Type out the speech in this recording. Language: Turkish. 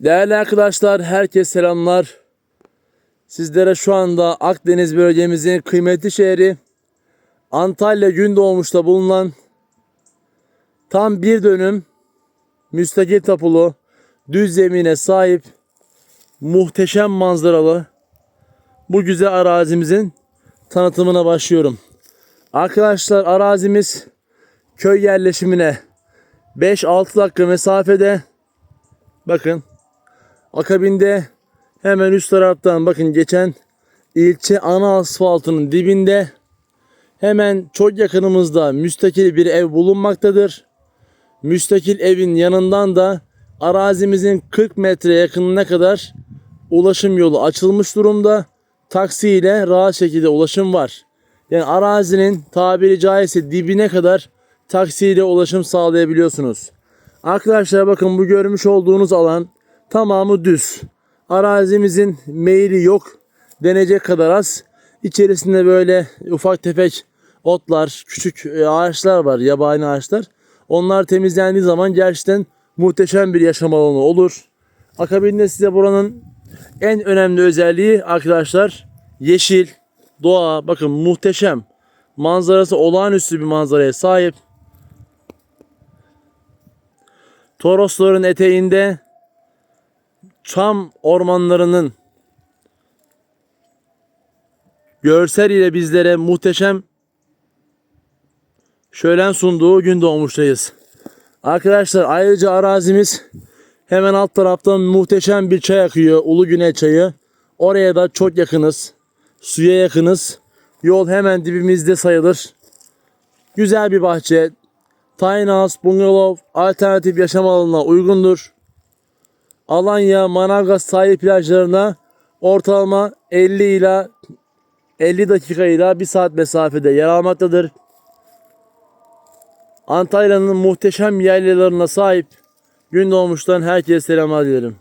Değerli arkadaşlar, herkese selamlar. Sizlere şu anda Akdeniz bölgemizin kıymetli şehri Antalya Gündoğmuş'ta bulunan tam bir dönüm müstakil tapulu düz zemine sahip muhteşem manzaralı bu güzel arazimizin tanıtımına başlıyorum. Arkadaşlar arazimiz köy yerleşimine 5-6 dakika mesafede bakın akabinde hemen üst taraftan bakın geçen ilçe ana asfaltının dibinde hemen çok yakınımızda müstakil bir ev bulunmaktadır. Müstakil evin yanından da arazimizin 40 metre yakınına kadar ulaşım yolu açılmış durumda. Taksi ile rahat şekilde ulaşım var. Yani arazinin tabiri caizse dibine kadar taksiyle ulaşım sağlayabiliyorsunuz. Arkadaşlar bakın bu görmüş olduğunuz alan tamamı düz. Arazimizin meyili yok denecek kadar az. İçerisinde böyle ufak tefek otlar, küçük e, ağaçlar var, yabani ağaçlar. Onlar temizlendiği zaman gerçekten muhteşem bir yaşam alanı olur. Akabinde size buranın en önemli özelliği arkadaşlar yeşil, doğa. Bakın muhteşem. Manzarası olağanüstü bir manzaraya sahip. Torosların eteğinde çam ormanlarının görsel ile bizlere muhteşem şölen sunduğu gün doğmuştayız. Arkadaşlar ayrıca arazimiz hemen alt taraftan muhteşem bir çay akıyor. Ulu Güney çayı. Oraya da çok yakınız. Suya yakınız. Yol hemen dibimizde sayılır. Güzel bir bahçe. Tiny House, Bungalov, alternatif yaşam alanına uygundur. Alanya, Manavgat sahil plajlarına ortalama 50 ila 50 dakika ila 1 saat mesafede yer almaktadır. Antalya'nın muhteşem yaylalarına sahip Gündoğmuş'tan herkese selamlar dilerim.